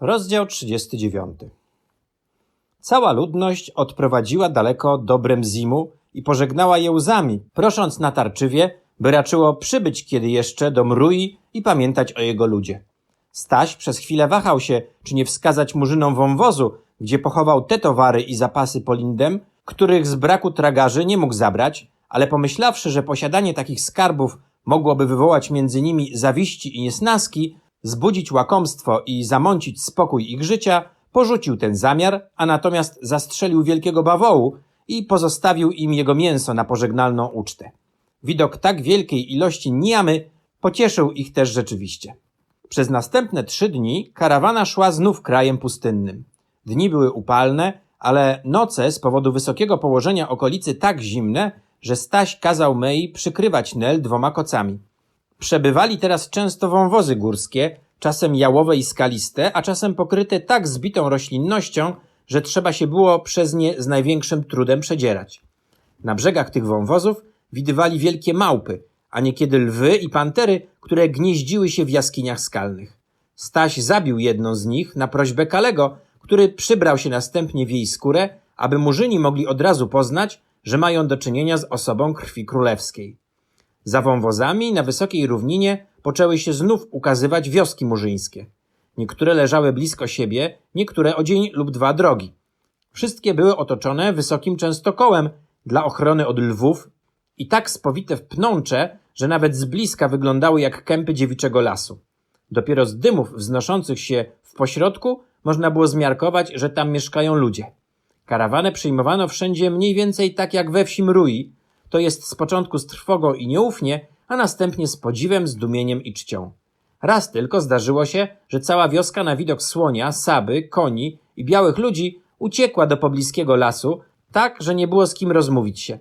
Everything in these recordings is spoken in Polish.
Rozdział 39. Cała ludność odprowadziła daleko dobrem Zimu i pożegnała je łzami, prosząc natarczywie, by raczyło przybyć kiedy jeszcze do Mrui i pamiętać o jego ludzie. Staś przez chwilę wahał się, czy nie wskazać murzynom wąwozu, gdzie pochował te towary i zapasy polindem, których z braku tragarzy nie mógł zabrać, ale pomyślawszy, że posiadanie takich skarbów mogłoby wywołać między nimi zawiści i niesnaski, zbudzić łakomstwo i zamącić spokój ich życia, porzucił ten zamiar, a natomiast zastrzelił wielkiego bawołu i pozostawił im jego mięso na pożegnalną ucztę. Widok tak wielkiej ilości niamy pocieszył ich też rzeczywiście. Przez następne trzy dni karawana szła znów krajem pustynnym. Dni były upalne, ale noce z powodu wysokiego położenia okolicy tak zimne, że Staś kazał Mei przykrywać Nel dwoma kocami. Przebywali teraz często wąwozy górskie, czasem jałowe i skaliste, a czasem pokryte tak zbitą roślinnością, że trzeba się było przez nie z największym trudem przedzierać. Na brzegach tych wąwozów widywali wielkie małpy, a niekiedy lwy i pantery, które gnieździły się w jaskiniach skalnych. Staś zabił jedną z nich na prośbę Kalego, który przybrał się następnie w jej skórę, aby murzyni mogli od razu poznać, że mają do czynienia z osobą krwi królewskiej. Za wąwozami na wysokiej równinie poczęły się znów ukazywać wioski murzyńskie. Niektóre leżały blisko siebie, niektóre o dzień lub dwa drogi. Wszystkie były otoczone wysokim częstokołem dla ochrony od lwów i tak spowite w pnącze, że nawet z bliska wyglądały jak kępy dziewiczego lasu. Dopiero z dymów wznoszących się w pośrodku można było zmiarkować, że tam mieszkają ludzie. Karawanę przyjmowano wszędzie mniej więcej tak jak we wsi Mrui, to jest z początku z trwogą i nieufnie, a następnie z podziwem, zdumieniem i czcią. Raz tylko zdarzyło się, że cała wioska na widok słonia, saby, koni i białych ludzi uciekła do pobliskiego lasu, tak, że nie było z kim rozmówić się.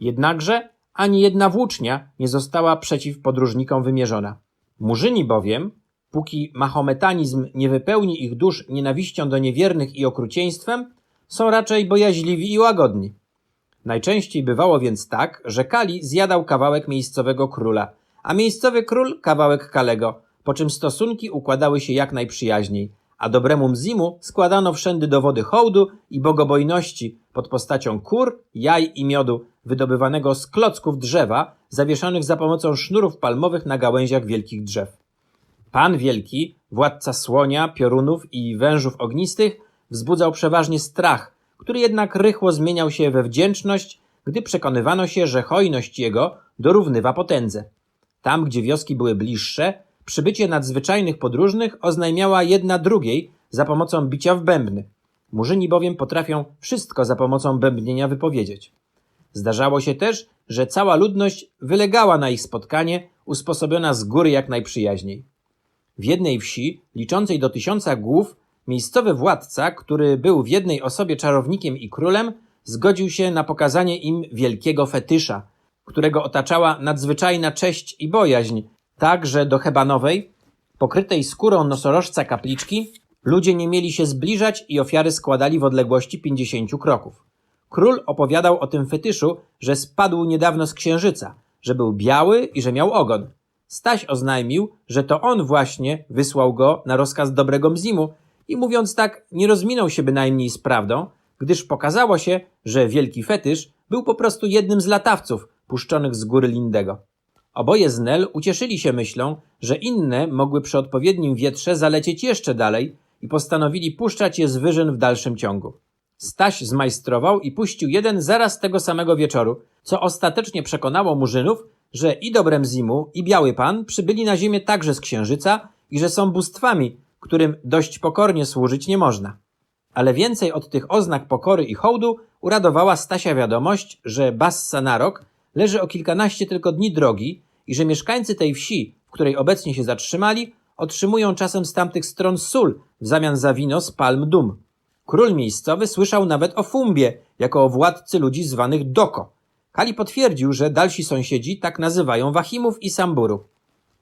Jednakże ani jedna włócznia nie została przeciw podróżnikom wymierzona. Murzyni bowiem, póki mahometanizm nie wypełni ich dusz nienawiścią do niewiernych i okrucieństwem, są raczej bojaźliwi i łagodni. Najczęściej bywało więc tak, że Kali zjadał kawałek miejscowego króla, a miejscowy król kawałek Kalego, po czym stosunki układały się jak najprzyjaźniej, a dobremu Mzimu składano wszędy dowody hołdu i bogobojności pod postacią kur, jaj i miodu wydobywanego z klocków drzewa zawieszonych za pomocą sznurów palmowych na gałęziach wielkich drzew. Pan Wielki, władca słonia, piorunów i wężów ognistych, wzbudzał przeważnie strach, który jednak rychło zmieniał się we wdzięczność, gdy przekonywano się, że hojność jego dorównywa potędze. Tam, gdzie wioski były bliższe, przybycie nadzwyczajnych podróżnych oznajmiała jedna drugiej za pomocą bicia w bębny. Murzyni bowiem potrafią wszystko za pomocą bębnienia wypowiedzieć. Zdarzało się też, że cała ludność wylegała na ich spotkanie, usposobiona z góry jak najprzyjaźniej. W jednej wsi, liczącej do tysiąca głów, miejscowy władca, który był w jednej osobie czarownikiem i królem, zgodził się na pokazanie im wielkiego fetysza, którego otaczała nadzwyczajna cześć i bojaźń, tak że do Hebanowej, pokrytej skórą nosorożca kapliczki, ludzie nie mieli się zbliżać i ofiary składali w odległości pięćdziesięciu kroków. Król opowiadał o tym fetyszu, że spadł niedawno z księżyca, że był biały i że miał ogon. Staś oznajmił, że to on właśnie wysłał go na rozkaz dobrego Mzimu i mówiąc tak, nie rozminął się bynajmniej z prawdą, gdyż pokazało się, że wielki fetysz był po prostu jednym z latawców puszczonych z góry Lindego. Oboje z Nel ucieszyli się myślą, że inne mogły przy odpowiednim wietrze zalecieć jeszcze dalej i postanowili puszczać je z wyżyn w dalszym ciągu. Staś zmajstrował i puścił jeden zaraz tego samego wieczoru, co ostatecznie przekonało murzynów, że i Dobrem Zimu, i Biały Pan przybyli na ziemię także z księżyca i że są bóstwami, którym dość pokornie służyć nie można. Ale więcej od tych oznak pokory i hołdu uradowała Stasia wiadomość, że Bassa Narok leży o kilkanaście tylko dni drogi i że mieszkańcy tej wsi, w której obecnie się zatrzymali, otrzymują czasem z tamtych stron sól w zamian za wino z palm dum. Król miejscowy słyszał nawet o Fumbie, jako o władcy ludzi zwanych Doko. Kali potwierdził, że dalsi sąsiedzi tak nazywają Wahimów i Samburu.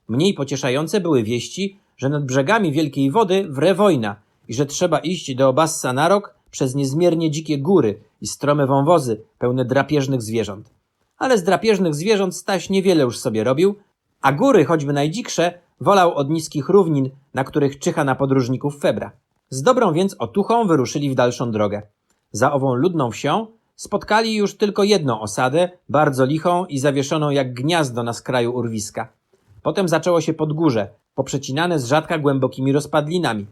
Mniej pocieszające były wieści, że nad brzegami wielkiej wody wre wojna i że trzeba iść do Obassa na rok przez niezmiernie dzikie góry i strome wąwozy pełne drapieżnych zwierząt. Ale z drapieżnych zwierząt Staś niewiele już sobie robił, a góry, choćby najdziksze, wolał od niskich równin, na których czyha na podróżników Febra. Z dobrą więc otuchą wyruszyli w dalszą drogę. Za ową ludną wsią spotkali już tylko jedną osadę, bardzo lichą i zawieszoną jak gniazdo na skraju urwiska. Potem zaczęło się podgórze, poprzecinane z rzadka głębokimi rozpadlinami.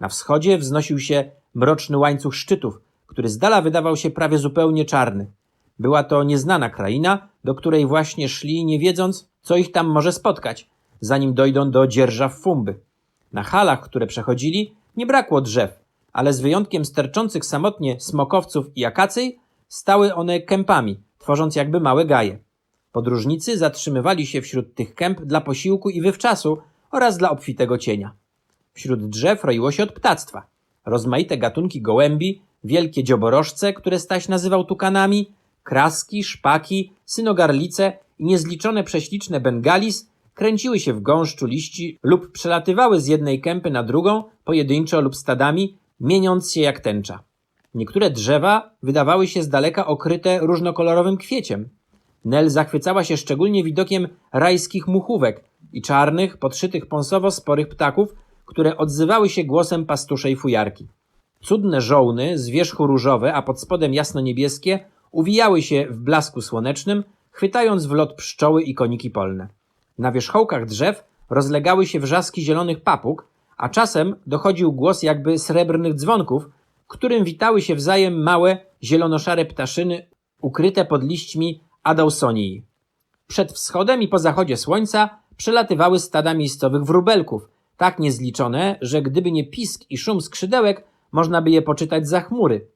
Na wschodzie wznosił się mroczny łańcuch szczytów, który z dala wydawał się prawie zupełnie czarny. Była to nieznana kraina, do której właśnie szli, nie wiedząc, co ich tam może spotkać, zanim dojdą do dzierżaw Fumby. Na halach, które przechodzili, nie brakło drzew, ale z wyjątkiem sterczących samotnie smokowców i akacyj, stały one kępami, tworząc jakby małe gaje. Podróżnicy zatrzymywali się wśród tych kęp dla posiłku i wywczasu oraz dla obfitego cienia. Wśród drzew roiło się od ptactwa. Rozmaite gatunki gołębi, wielkie dzioborożce, które Staś nazywał tukanami, kraski, szpaki, synogarlice i niezliczone prześliczne bengalis kręciły się w gąszczu liści lub przelatywały z jednej kępy na drugą, pojedynczo lub stadami, mieniąc się jak tęcza. Niektóre drzewa wydawały się z daleka okryte różnokolorowym kwieciem. Nel zachwycała się szczególnie widokiem rajskich muchówek i czarnych, podszytych pąsowo sporych ptaków, które odzywały się głosem pastuszej fujarki. Cudne żołny, z wierzchu różowe, a pod spodem jasno-niebieskie, uwijały się w blasku słonecznym, chwytając w lot pszczoły i koniki polne. Na wierzchołkach drzew rozlegały się wrzaski zielonych papug, a czasem dochodził głos jakby srebrnych dzwonków, którym witały się wzajem małe, zielonoszare ptaszyny ukryte pod liśćmi Adałsonii. Przed wschodem i po zachodzie słońca przelatywały stada miejscowych wróbelków, tak niezliczone, że gdyby nie pisk i szum skrzydełek, można by je poczytać za chmury.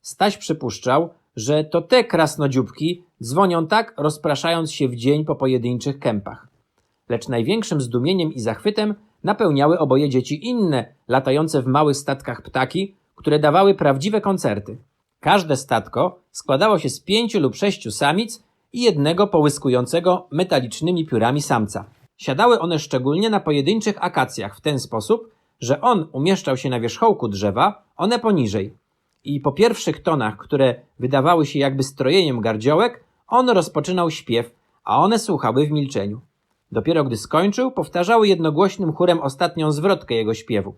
Staś przypuszczał, że to te krasnodzióbki dzwonią tak, rozpraszając się w dzień po pojedynczych kępach. Lecz największym zdumieniem i zachwytem napełniały oboje dzieci inne, latające w małych statkach ptaki, które dawały prawdziwe koncerty. Każde statko składało się z pięciu lub sześciu samic i jednego połyskującego metalicznymi piórami samca. Siadały one szczególnie na pojedynczych akacjach w ten sposób, że on umieszczał się na wierzchołku drzewa, one poniżej. I po pierwszych tonach, które wydawały się jakby strojeniem gardziołek, on rozpoczynał śpiew, a one słuchały w milczeniu. Dopiero gdy skończył, powtarzały jednogłośnym chórem ostatnią zwrotkę jego śpiewu.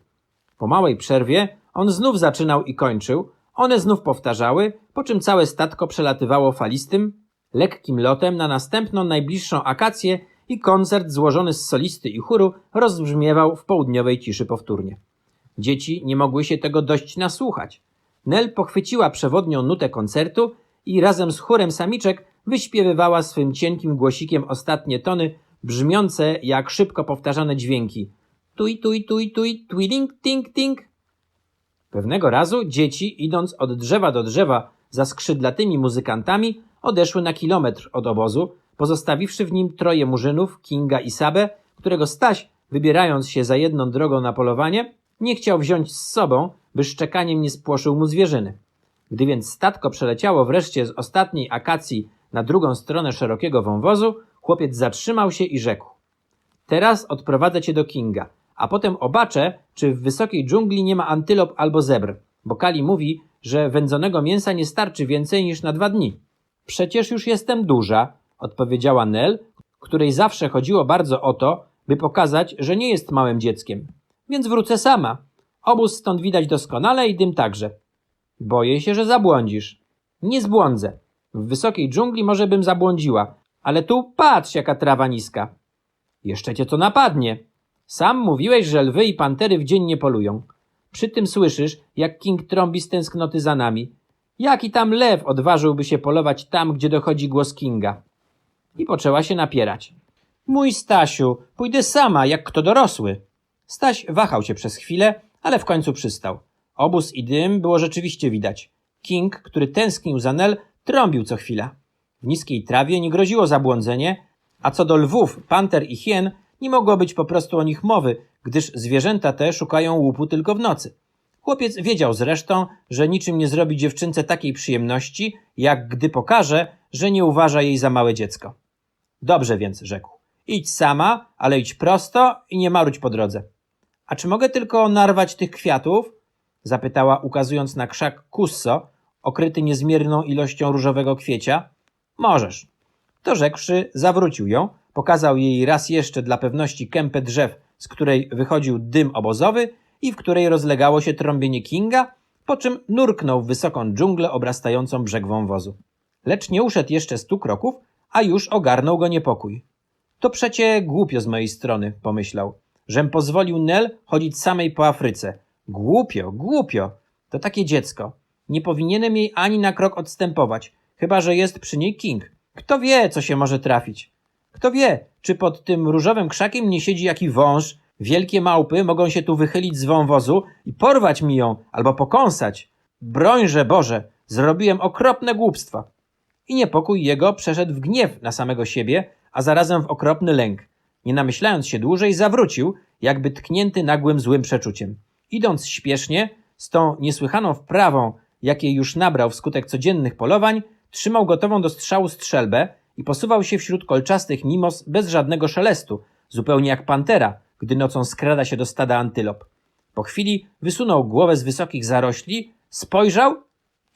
Po małej przerwie on znów zaczynał i kończył, one znów powtarzały, po czym całe statko przelatywało falistym, lekkim lotem na następną najbliższą akację i koncert złożony z solisty i chóru rozbrzmiewał w południowej ciszy powtórnie. Dzieci nie mogły się tego dość nasłuchać. Nel pochwyciła przewodnią nutę koncertu i razem z chórem samiczek wyśpiewywała swym cienkim głosikiem ostatnie tony, brzmiące jak szybko powtarzane dźwięki. Tuj, tuj, tuj, tuj, twiling, ting, ting. Pewnego razu dzieci, idąc od drzewa do drzewa za skrzydlatymi muzykantami, odeszły na kilometr od obozu, pozostawiwszy w nim troje murzynów, Kinga i Sabę, którego Staś, wybierając się za jedną drogą na polowanie, nie chciał wziąć z sobą, by szczekaniem nie spłoszył mu zwierzyny. Gdy więc statko przeleciało wreszcie z ostatniej akacji na drugą stronę szerokiego wąwozu, chłopiec zatrzymał się i rzekł: Teraz odprowadzę cię do Kinga, a potem obaczę, czy w wysokiej dżungli nie ma antylop albo zebr, bo Kali mówi, że wędzonego mięsa nie starczy więcej niż na dwa dni. Przecież już jestem duża, odpowiedziała Nel, której zawsze chodziło bardzo o to, by pokazać, że nie jest małym dzieckiem. Więc wrócę sama. Obóz stąd widać doskonale i dym także. Boję się, że zabłądzisz. Nie zbłądzę. W wysokiej dżungli może bym zabłądziła, ale tu patrz, jaka trawa niska. Jeszcze cię to napadnie. Sam mówiłeś, że lwy i pantery w dzień nie polują. Przy tym słyszysz, jak King trąbi z tęsknoty za nami. Jaki tam lew odważyłby się polować tam, gdzie dochodzi głos Kinga? I poczęła się napierać. Mój Stasiu, pójdę sama, jak kto dorosły. Staś wahał się przez chwilę, ale w końcu przystał. Obóz i dym było rzeczywiście widać. King, który tęsknił za Nel, trąbił co chwila. W niskiej trawie nie groziło zabłądzenie, a co do lwów, panter i hien, nie mogło być po prostu o nich mowy, gdyż zwierzęta te szukają łupu tylko w nocy. Chłopiec wiedział zresztą, że niczym nie zrobi dziewczynce takiej przyjemności, jak gdy pokaże, że nie uważa jej za małe dziecko. Dobrze więc, rzekł. Idź sama, ale idź prosto i nie marudź po drodze. A czy mogę tylko narwać tych kwiatów? Zapytała, ukazując na krzak kusso, okryty niezmierną ilością różowego kwiecia. Możesz. To rzekłszy, zawrócił ją, pokazał jej raz jeszcze dla pewności kępę drzew z której wychodził dym obozowy i w której rozlegało się trąbienie Kinga, po czym nurknął w wysoką dżunglę obrastającą brzeg wąwozu. Lecz nie uszedł jeszcze stu kroków, a już ogarnął go niepokój. To przecie głupio z mojej strony, pomyślał, żem pozwolił Nel chodzić samej po Afryce. Głupio, głupio. To takie dziecko. Nie powinienem jej ani na krok odstępować, chyba że jest przy niej King. Kto wie, co się może trafić? Kto wie, czy pod tym różowym krzakiem nie siedzi jaki wąż, wielkie małpy mogą się tu wychylić z wąwozu i porwać mi ją albo pokąsać. Brońże Boże, zrobiłem okropne głupstwa. I niepokój jego przeszedł w gniew na samego siebie, a zarazem w okropny lęk. Nie namyślając się dłużej, zawrócił, jakby tknięty nagłym złym przeczuciem. Idąc śpiesznie, z tą niesłychaną wprawą, jakiej już nabrał wskutek codziennych polowań, trzymał gotową do strzału strzelbę i posuwał się wśród kolczastych mimos bez żadnego szelestu, zupełnie jak pantera, gdy nocą skrada się do stada antylop. Po chwili wysunął głowę z wysokich zarośli, spojrzał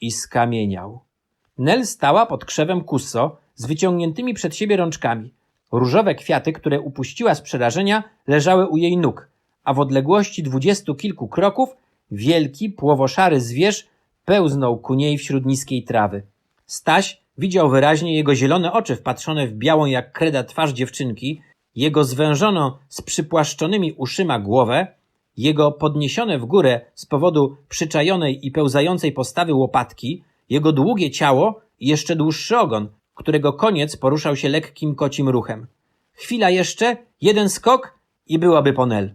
i skamieniał. Nel stała pod krzewem kusso z wyciągniętymi przed siebie rączkami. Różowe kwiaty, które upuściła z przerażenia, leżały u jej nóg, a w odległości dwudziestu kilku kroków wielki, płowoszary zwierz pełznął ku niej wśród niskiej trawy. Staś widział wyraźnie jego zielone oczy wpatrzone w białą jak kreda twarz dziewczynki, jego zwężoną z przypłaszczonymi uszyma głowę, jego podniesione w górę z powodu przyczajonej i pełzającej postawy łopatki, jego długie ciało i jeszcze dłuższy ogon, którego koniec poruszał się lekkim kocim ruchem. Chwila jeszcze, jeden skok i byłaby ponel.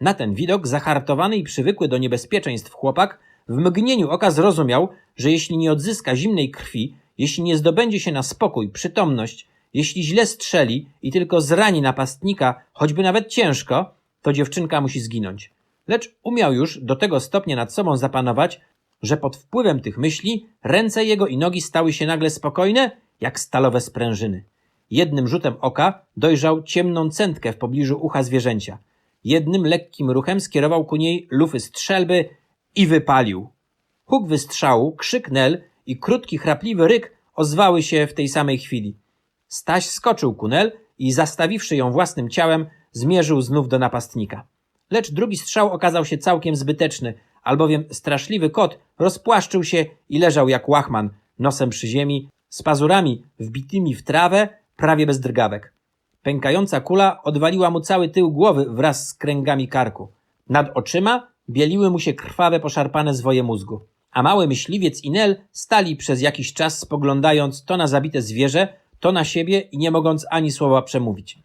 Na ten widok zahartowany i przywykły do niebezpieczeństw chłopak w mgnieniu oka zrozumiał, że jeśli nie odzyska zimnej krwi, jeśli nie zdobędzie się na spokój, przytomność, jeśli źle strzeli i tylko zrani napastnika, choćby nawet ciężko, to dziewczynka musi zginąć. Lecz umiał już do tego stopnia nad sobą zapanować, że pod wpływem tych myśli ręce jego i nogi stały się nagle spokojne, jak stalowe sprężyny. Jednym rzutem oka dojrzał ciemną centkę w pobliżu ucha zwierzęcia. Jednym lekkim ruchem skierował ku niej lufy strzelby i wypalił. Huk wystrzału, krzyk Nel i krótki, chrapliwy ryk ozwały się w tej samej chwili. Staś skoczył ku Nel i zastawiwszy ją własnym ciałem, zmierzył znów do napastnika. Lecz drugi strzał okazał się całkiem zbyteczny, albowiem straszliwy kot rozpłaszczył się i leżał jak łachman, nosem przy ziemi, z pazurami wbitymi w trawę, prawie bez drgawek. Pękająca kula odwaliła mu cały tył głowy wraz z kręgami karku. Nad oczyma bieliły mu się krwawe, poszarpane zwoje mózgu. A mały myśliwiec i Nel stali przez jakiś czas spoglądając to na zabite zwierzę, to na siebie i nie mogąc ani słowa przemówić.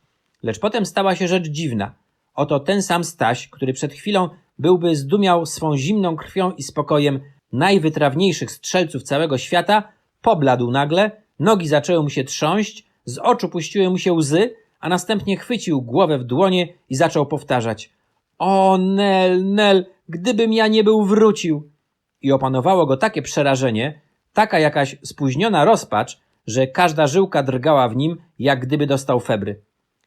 Lecz potem stała się rzecz dziwna. Oto ten sam Staś, który przed chwilą byłby zdumiał swą zimną krwią i spokojem najwytrawniejszych strzelców całego świata, pobladł nagle, nogi zaczęły mu się trząść, z oczu puściły mu się łzy, a następnie chwycił głowę w dłonie i zaczął powtarzać O, Nel, Nel, gdybym ja nie był wrócił! I opanowało go takie przerażenie, taka jakaś spóźniona rozpacz, że każda żyłka drgała w nim, jak gdyby dostał febry.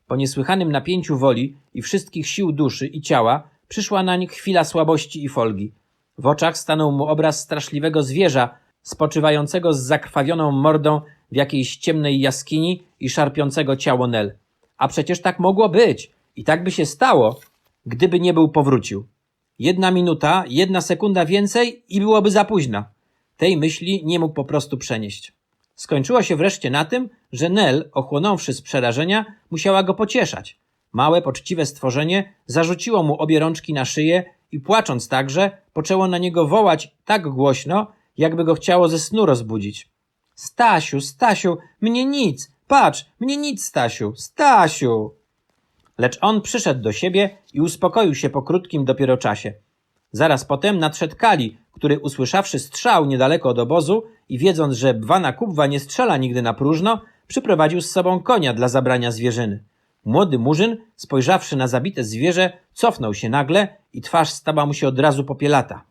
Po niesłychanym napięciu woli i wszystkich sił duszy i ciała przyszła nań chwila słabości i folgi. W oczach stanął mu obraz straszliwego zwierza, spoczywającego z zakrwawioną mordą w jakiejś ciemnej jaskini i szarpiącego ciało Nel. A przecież tak mogło być i tak by się stało, gdyby nie był powrócił. Jedna minuta, jedna sekunda więcej i byłoby za późno. Tej myśli nie mógł po prostu przenieść. Skończyło się wreszcie na tym, że Nel, ochłonąwszy z przerażenia, musiała go pocieszać. Małe, poczciwe stworzenie zarzuciło mu obie rączki na szyję i płacząc także, poczęło na niego wołać tak głośno, jakby go chciało ze snu rozbudzić. Stasiu, Stasiu, mnie nic! Patrz, mnie nic, Stasiu, Stasiu! Lecz on przyszedł do siebie i uspokoił się po krótkim dopiero czasie. Zaraz potem nadszedł Kali, który usłyszawszy strzał niedaleko od obozu i wiedząc, że Bwana Kubwa nie strzela nigdy na próżno, przyprowadził z sobą konia dla zabrania zwierzyny. Młody murzyn, spojrzawszy na zabite zwierzę, cofnął się nagle i twarz stała mu się od razu popielata.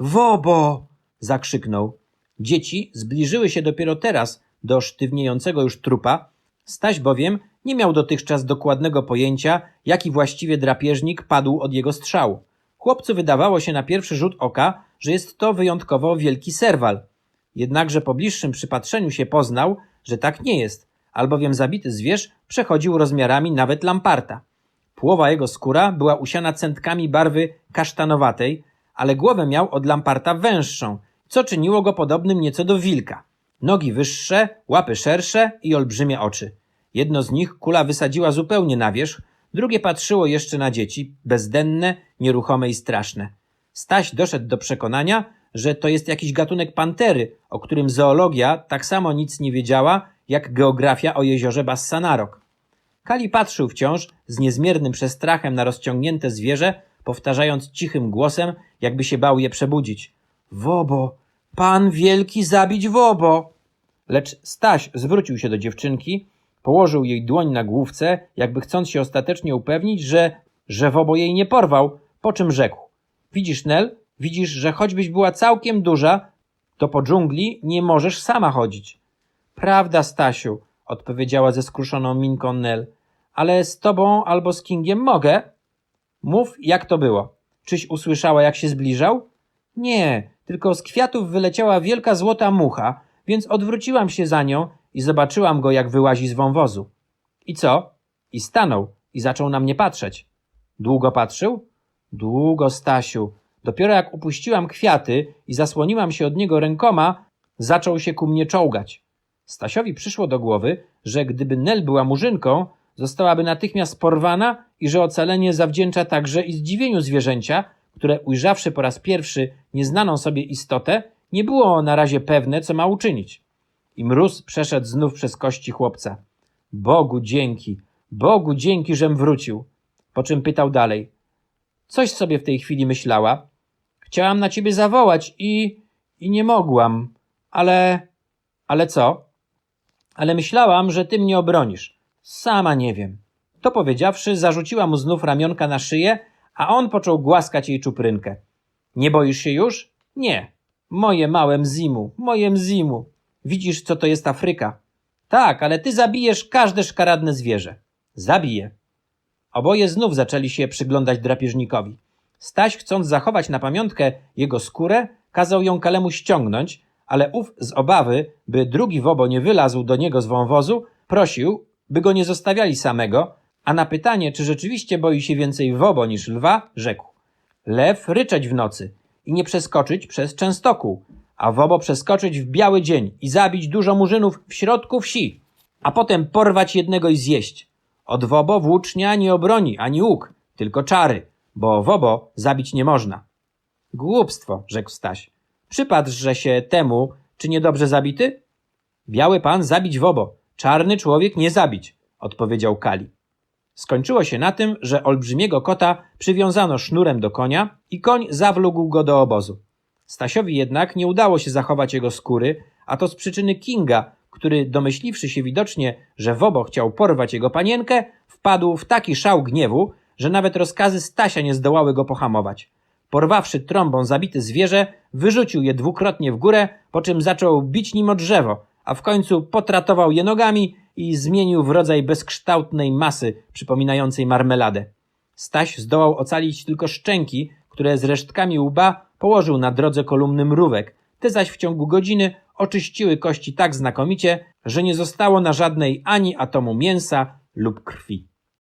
Wobo! zakrzyknął. Dzieci zbliżyły się dopiero teraz do sztywniejącego już trupa. Staś bowiem nie miał dotychczas dokładnego pojęcia, jaki właściwie drapieżnik padł od jego strzału. Chłopcu wydawało się na pierwszy rzut oka, że jest to wyjątkowo wielki serwal. Jednakże po bliższym przypatrzeniu się poznał, że tak nie jest, albowiem zabity zwierz przechodził rozmiarami nawet lamparta. Połowa jego skóra była usiana centkami barwy kasztanowatej, ale głowę miał od lamparta węższą, co czyniło go podobnym nieco do wilka. Nogi wyższe, łapy szersze i olbrzymie oczy. Jedno z nich kula wysadziła zupełnie na wierzch, drugie patrzyło jeszcze na dzieci, bezdenne, nieruchome i straszne. Staś doszedł do przekonania, że to jest jakiś gatunek pantery, o którym zoologia tak samo nic nie wiedziała, jak geografia o jeziorze Bassanarok. Kali patrzył wciąż z niezmiernym przestrachem na rozciągnięte zwierzę, powtarzając cichym głosem, jakby się bał je przebudzić. Wobo! Pan wielki zabić wobo! Lecz Staś zwrócił się do dziewczynki, położył jej dłoń na główce, jakby chcąc się ostatecznie upewnić, że, że wobo jej nie porwał, po czym rzekł. Widzisz, Nel, widzisz, że choćbyś była całkiem duża, to po dżungli nie możesz sama chodzić. Prawda, Stasiu, odpowiedziała ze skruszoną minką Nel, ale z tobą albo z Kingiem mogę? Mów, jak to było. Czyś usłyszała, jak się zbliżał? Nie, tylko z kwiatów wyleciała wielka złota mucha, więc odwróciłam się za nią i zobaczyłam go, jak wyłazi z wąwozu. I co? I stanął i zaczął na mnie patrzeć. Długo patrzył? Długo, Stasiu. Dopiero jak upuściłam kwiaty i zasłoniłam się od niego rękoma, zaczął się ku mnie czołgać. Stasiowi przyszło do głowy, że gdyby Nel była murzynką, zostałaby natychmiast porwana i że ocalenie zawdzięcza także i zdziwieniu zwierzęcia, które ujrzawszy po raz pierwszy nieznaną sobie istotę, nie było na razie pewne, co ma uczynić. I mróz przeszedł znów przez kości chłopca. Bogu dzięki, Bogu dzięki, żem wrócił. Po czym pytał dalej. Coś sobie w tej chwili myślała. Chciałam na ciebie zawołać i... i nie mogłam. Ale... ale co? Ale myślałam, że ty mnie obronisz. Sama nie wiem. To powiedziawszy, zarzuciła mu znów ramionka na szyję, a on począł głaskać jej czuprynkę. Nie boisz się już? Nie. Moje małe mzimu, moje mzimu. Widzisz, co to jest Afryka? Tak, ale ty zabijesz każde szkaradne zwierzę. Zabiję. Oboje znów zaczęli się przyglądać drapieżnikowi. Staś, chcąc zachować na pamiątkę jego skórę, kazał ją Kalemu ściągnąć, ale ów z obawy, by drugi wobo nie wylazł do niego z wąwozu, prosił, by go nie zostawiali samego, a na pytanie, czy rzeczywiście boi się więcej wobo niż lwa, rzekł. Lew ryczeć w nocy i nie przeskoczyć przez Częstokół, a wobo przeskoczyć w biały dzień i zabić dużo murzynów w środku wsi, a potem porwać jednego i zjeść. Od wobo włócznia nie obroni ani łuk, tylko czary, bo wobo zabić nie można. Głupstwo, rzekł Staś. Przypatrze się temu, czy niedobrze zabity? Biały pan zabić wobo, czarny człowiek nie zabić, odpowiedział Kali. Skończyło się na tym, że olbrzymiego kota przywiązano sznurem do konia i koń zawlógł go do obozu. Stasiowi jednak nie udało się zachować jego skóry, a to z przyczyny Kinga, który domyśliwszy się widocznie, że Wobo chciał porwać jego panienkę, wpadł w taki szał gniewu, że nawet rozkazy Stasia nie zdołały go pohamować. Porwawszy trąbą zabite zwierzę, wyrzucił je dwukrotnie w górę, po czym zaczął bić nim o drzewo, a w końcu potratował je nogami i zmienił w rodzaj bezkształtnej masy przypominającej marmeladę. Staś zdołał ocalić tylko szczęki, które z resztkami łba położył na drodze kolumny mrówek, te zaś w ciągu godziny oczyściły kości tak znakomicie, że nie zostało na żadnej ani atomu mięsa lub krwi.